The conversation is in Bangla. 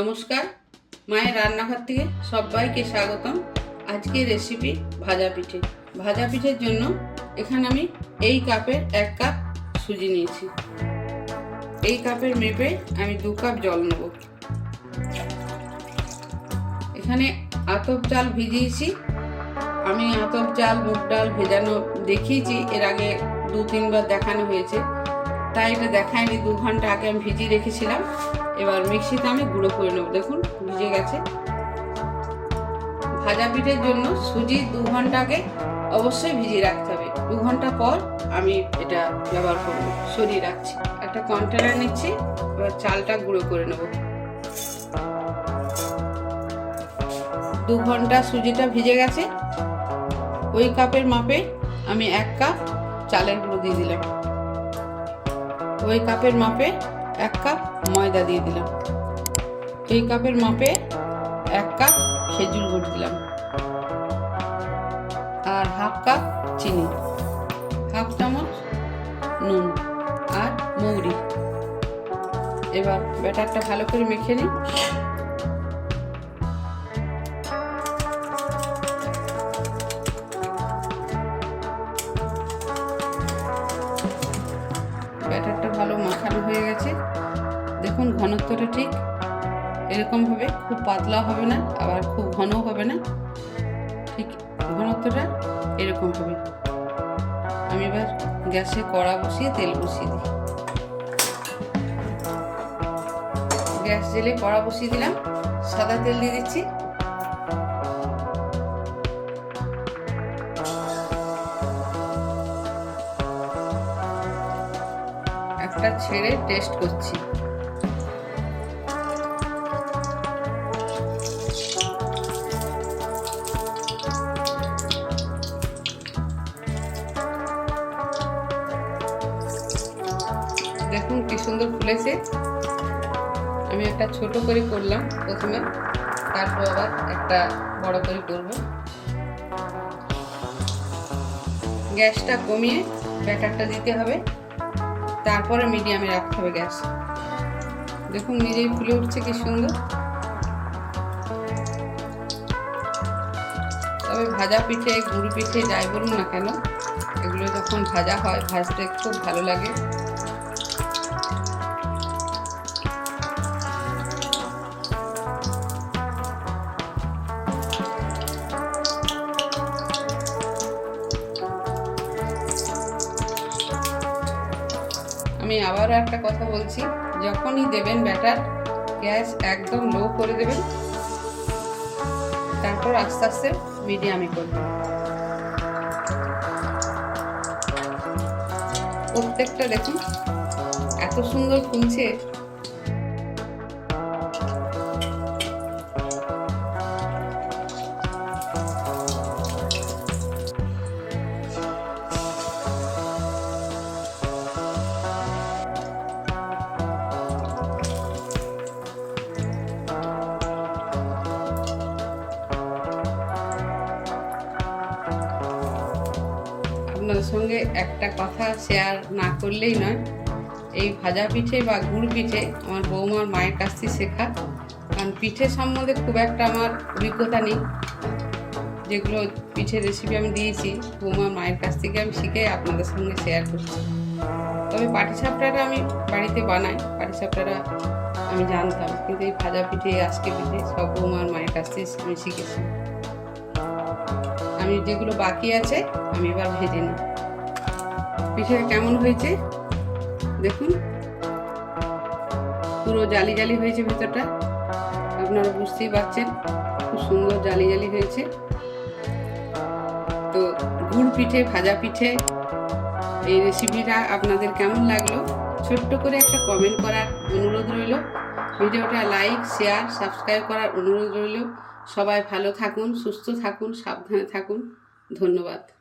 নমস্কার, মায়ের রান্নাঘর থেকে সবাইকে স্বাগতম। আজকে রেসিপি ভাজা পিঠে। ভাজা পিঠের জন্য এখানে আমি এই কাপের এক কাপ সুজি নিয়েছি। এই কাপের মেপে আমি দু কাপ জল নেব। এখানে আতপ চাল ভিজিয়েছি। আমি আতপ চাল, মুগ ডাল ভেজানো দেখিয়েছি। এর আগে দু তিনবার দেখানো হয়েছে। তাই এটা দেখায়নি দু ঘণ্টা আগে আমি ভিজিয়ে রেখেছিলাম। এবার মিক্সিতে আমি গুঁড়ো করে নেব। দেখুন, ভিজে গেছে। ভাজা পিঠের জন্য সুজি দু ঘণ্টা আগে অবশ্যই ভিজিয়ে রাখতে হবে। দু ঘণ্টা পর আমি এটা ব্যবহার করব, সরিয়ে রাখছি। একটা কন্টেনার নিচ্ছি, এবার চালটা গুঁড়ো করে নেব। দু ঘণ্টা সুজিটা ভিজে গেছে। ওই কাপের মাপে আমি এক কাপ চালের গুঁড়ো দিয়ে দিলাম। ওই কাপের মাপে এক কাপ ময়দা দিয়ে দিলাম। এই কাপের মাপে এক কাপ খেজুর গুড় দিলাম। আর হাফ কাপ চিনি, হাফ চামচ নুন আর মৌরি। এবার ব্যাটারটা ভালো করে মেখে নিই। মাখানো হয়ে গেছে। দেখুন ঘনত্বটা ঠিক। এরকম হবে খুব পাতলা হবে না, আবার খুব ঘনও হবে না। ঠিক ঘনত্বটা এরকম হবে। আমি এবার গ্যাসে কড়া বসিয়ে তেল বসিয়ে দিই। গ্যাস জেলে কড়া বসিয়ে দিলাম। সাদা তেল দিয়ে দিচ্ছি। একটা ছেড়ে টেস্ট করছি। দেখুন কি সুন্দর ফুলেছে। আমি একটা ছোট করে করলাম প্রথমে, তারপর আবার একটা বড় করে করব। গ্যাসটা কমিয়ে ব্যাটারটা দিতে হবে। তারপরে মিডিয়ামে রাখতে হবে গ্যাস দেখুন, নিজেই ফুলে উঠছে, কি সুন্দর। তবে ভাজা পিঠে, গুড় পিঠে, যাই বলুন না কেন, এগুলো যখন ভাজা হয়, ভাজতে খুব ভালো লাগে। আমি আবারও একটা কথা বলছি, যখনই দেবেন ব্যাটার, গ্যাস একদম লো করে দেবেন। তারপর আস্তে আস্তে মিডিয়ামে করবেন। প্রত্যেকটা দেখুন, এত সুন্দর ফুলছে আপনাদের সঙ্গে একটা কথা শেয়ার না করলেই নয়। এই ভাজা পিঠে বা গুড় পিঠে আমার বৌমার মায়ের কাছ থেকে শেখা। কারণ পিঠে সম্বন্ধে খুব একটা আমার অভিজ্ঞতা নেই। যেগুলো পিঠে রেসিপি আমি দিয়েছি, বৌমার মায়ের কাছ থেকে আমি শিখে আপনাদের সঙ্গে শেয়ার করছি। তবে পাটিসাপটাটা আমি বাড়িতে বানাই, পাটিসাপটাটা আমি জানতাম। কিন্তু এই ভাজা পিঠে, আজকে পিঠে সব বৌমার মায়ের কাছ থেকে আমি শিখেছি। আমি যেগুলো বাকি আছে, আমি এবার ভেজে নিই পিঠে কেমন হয়েছে? দেখুন। পুরো জালি জালি হয়েছে ভেতরটা। আপনারা বুঝতেই পারছেন, খুব সুন্দর জালি জালি হয়েছে। তো গুড় পিঠে, ভাজা পিঠে, এই রেসিপিটা আপনাদের কেমন লাগল? ছোট্ট করে একটা কমেন্ট করার অনুরোধ রইল। ভিডিওটা লাইক শেয়ার সাবস্ক্রাইব করার অনুরোধ রইল। সবাই ভালো থাকুন সুস্থ থাকুন সাবধানে থাকুন। ধন্যবাদ।